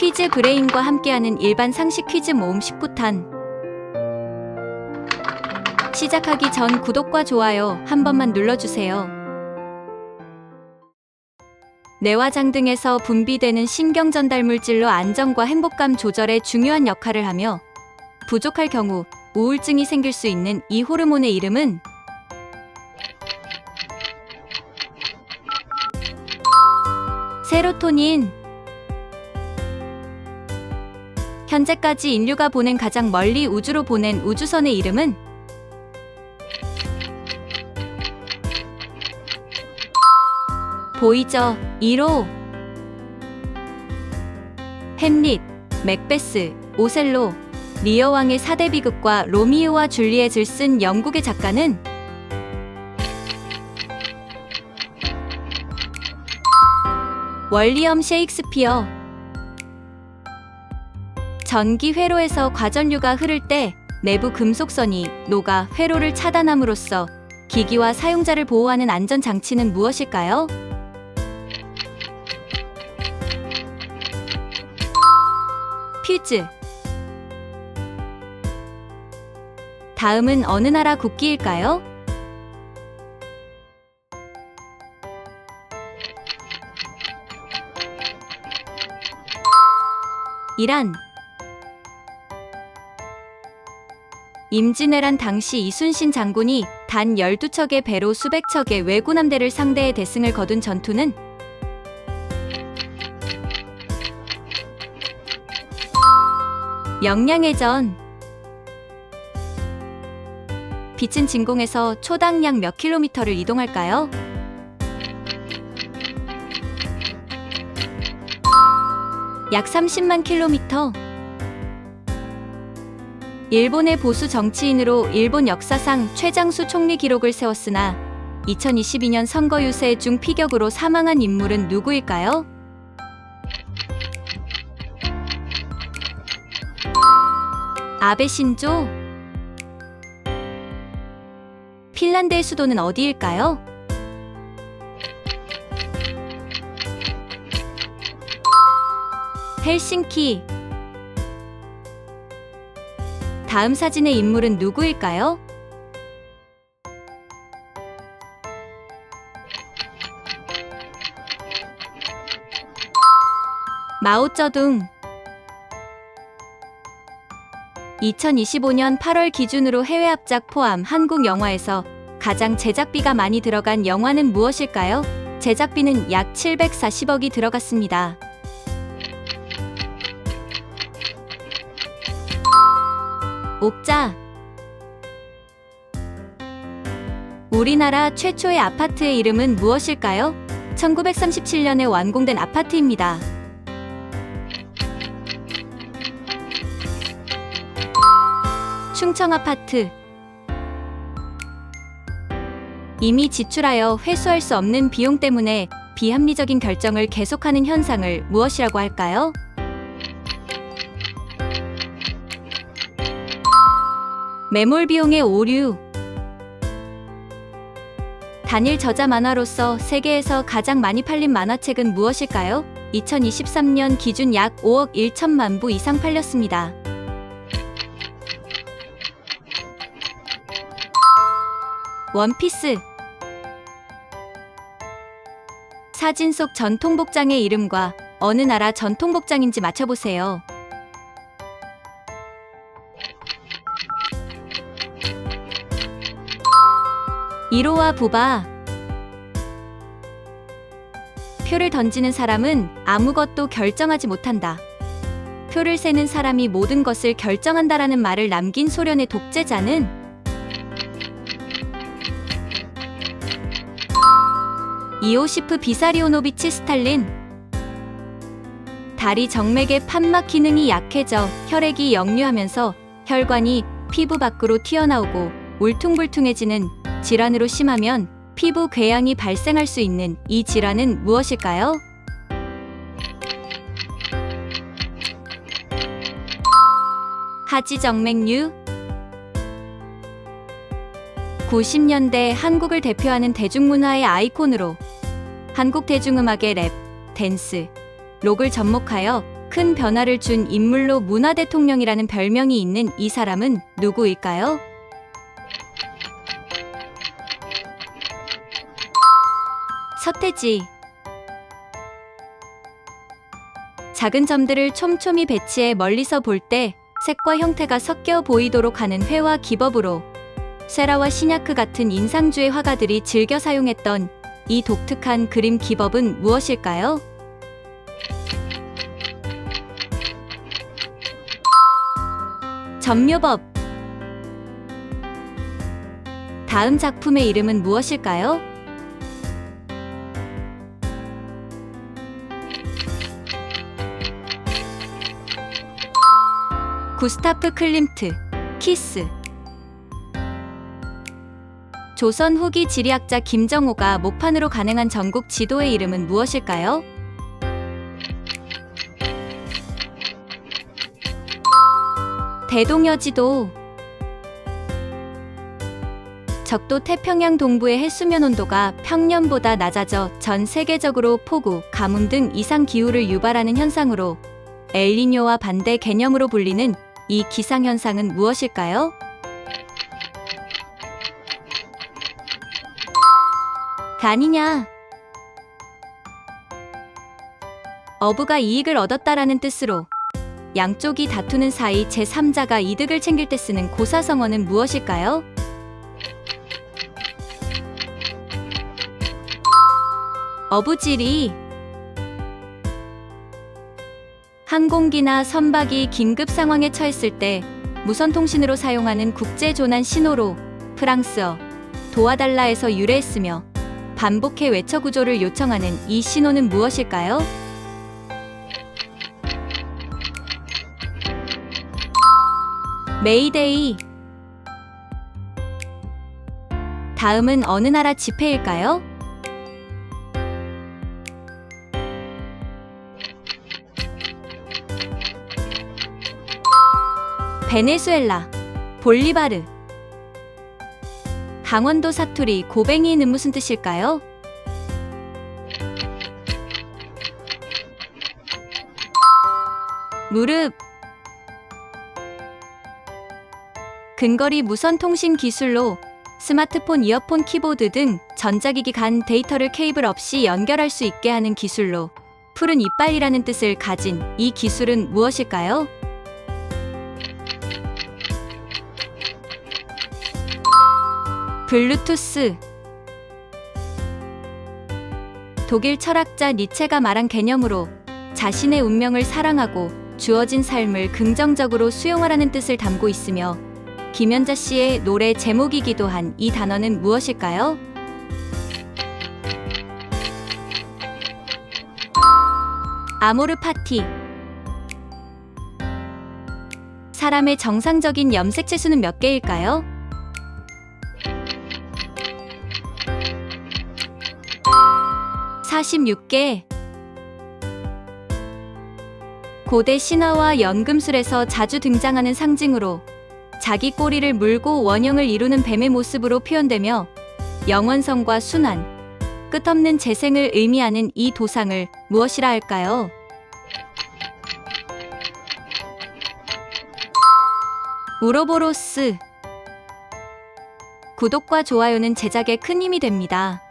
퀴즈 브레인과 함께하는 일반 상식 퀴즈 모음 10부탄. 시작하기 전 구독과 좋아요 한 번만 눌러주세요. 뇌화장 등에서 분비되는 신경 전달 물질로 안정과 행복감 조절에 중요한 역할을 하며 부족할 경우 우울증이 생길 수 있는 이 호르몬의 이름은 세로토닌. 현재까지 인류가 보낸 가장 멀리 우주로 보낸 우주선의 이름은? 보이저 1호. 햄릿, 맥베스, 오셀로, 리어 왕의 사대 비극과 로미오와 줄리엣을 쓴 영국의 작가는? 월리엄 셰익스피어 전기 회로에서 과전류가 흐를 때 내부 금속선이 녹아 회로를 차단함으로써 기기와 사용자를 보호하는 안전 장치는 무엇일까요? 퓨즈 다음은 어느 나라 국기일까요? 이란 임진왜란 당시 이순신 장군이 단 12척의 배로 수백 척의 왜군 함대를 상대해 대승을 거둔 전투는 영량해전 빛은 진공에서 초당 약 몇 킬로미터를 이동할까요? 약 30만 킬로미터. 일본의 보수 정치인으로 일본 역사상 최장수 총리 기록을 세웠으나 2022년 선거 유세 중 피격으로 사망한 인물은 누구일까요? 아베 신조 핀란드의 수도는 어디일까요? 헬싱키 다음 사진의 인물은 누구일까요? 마오쩌둥 2025년 8월 기준으로 해외 합작 포함 한국 영화에서 가장 제작비가 많이 들어간 영화는 무엇일까요? 제작비는 약 740억이 들어갔습니다. 옥자 우리나라 최초의 아파트의 이름은 무엇일까요? 1937년에 완공된 아파트입니다. 충청 아파트 이미 지출하여 회수할 수 없는 비용 때문에 비합리적인 결정을 계속하는 현상을 무엇이라고 할까요? 매몰 비용의 오류 단일 저자 만화로서 세계에서 가장 많이 팔린 만화책은 무엇일까요? 2023년 기준 약 5억 1천만 부 이상 팔렸습니다. 원피스 사진 속 전통복장의 이름과 어느 나라 전통복장인지 맞춰보세요. 1호와 부바 표를 던지는 사람은 아무것도 결정하지 못한다. 표를 세는 사람이 모든 것을 결정한다라는 말을 남긴 소련의 독재자는 이오시프 비사리오노비치 스탈린 다리 정맥의 판막 기능이 약해져 혈액이 역류하면서 혈관이 피부 밖으로 튀어나오고 울퉁불퉁해지는 질환으로 심하면 피부 궤양이 발생할 수 있는 이 질환은 무엇일까요? 하지정맥류 90년대 한국을 대표하는 대중문화의 아이콘으로 한국 대중음악의 랩, 댄스, 록을 접목하여 큰 변화를 준 인물로 문화 대통령이라는 별명이 있는 이 사람은 누구일까요? 서태지 작은 점들을 촘촘히 배치해 멀리서 볼 때 색과 형태가 섞여 보이도록 하는 회와 기법으로 세라와 시냐크 같은 인상주의 화가들이 즐겨 사용했던 이 독특한 그림 기법은 무엇일까요? 점묘법 다음 작품의 이름은 무엇일까요? 구스타프 클림트 키스 조선 후기 지리학자 김정호가 목판으로 가능한 전국 지도의 이름은 무엇일까요? 대동여지도 적도 태평양 동부의 해수면 온도가 평년보다 낮아져 전 세계적으로 폭우, 가뭄 등 이상 기후를 유발하는 현상으로 엘니뇨와 반대 개념으로 불리는 이 기상 현상은 무엇일까요? 간이냐? 어부가 이익을 얻었다라는 뜻으로 양쪽이 다투는 사이 제3자가 이득을 챙길 때 쓰는 고사성어는 무엇일까요? 어부지리 항공기나 선박이 긴급 상황에 처했을 때 무선 통신으로 사용하는 국제 조난 신호로 프랑스어 도와달라에서 유래했으며 반복해 외쳐 구조를 요청하는 이 신호는 무엇일까요? 메이데이 다음은 어느 나라 지폐일까요? 베네수엘라 볼리바르 강원도 사투리 고뱅이는 무슨 뜻일까요? 무릎 근거리 무선 통신 기술로 스마트폰, 이어폰, 키보드 등 전자기기 간 데이터를 케이블 없이 연결할 수 있게 하는 기술로 푸른 이빨이라는 뜻을 가진 이 기술은 무엇일까요? 블루투스 독일 철학자 니체가 말한 개념으로 자신의 운명을 사랑하고 주어진 삶을 긍정적으로 수용하라는 뜻을 담고 있으며 김연자 씨의 노래 제목이기도 한 이 단어는 무엇일까요? 아모르 파티 사람의 정상적인 염색 채수는 몇 개일까요? 사십육 개 고대 신화와 연금술에서 자주 등장하는 상징으로 자기 꼬리를 물고 원형을 이루는 뱀의 모습으로 표현되며 영원성과 순환, 끝없는 재생을 의미하는 이 도상을 무엇이라 할까요? 우로보로스 구독과 좋아요는 제작에 큰 힘이 됩니다.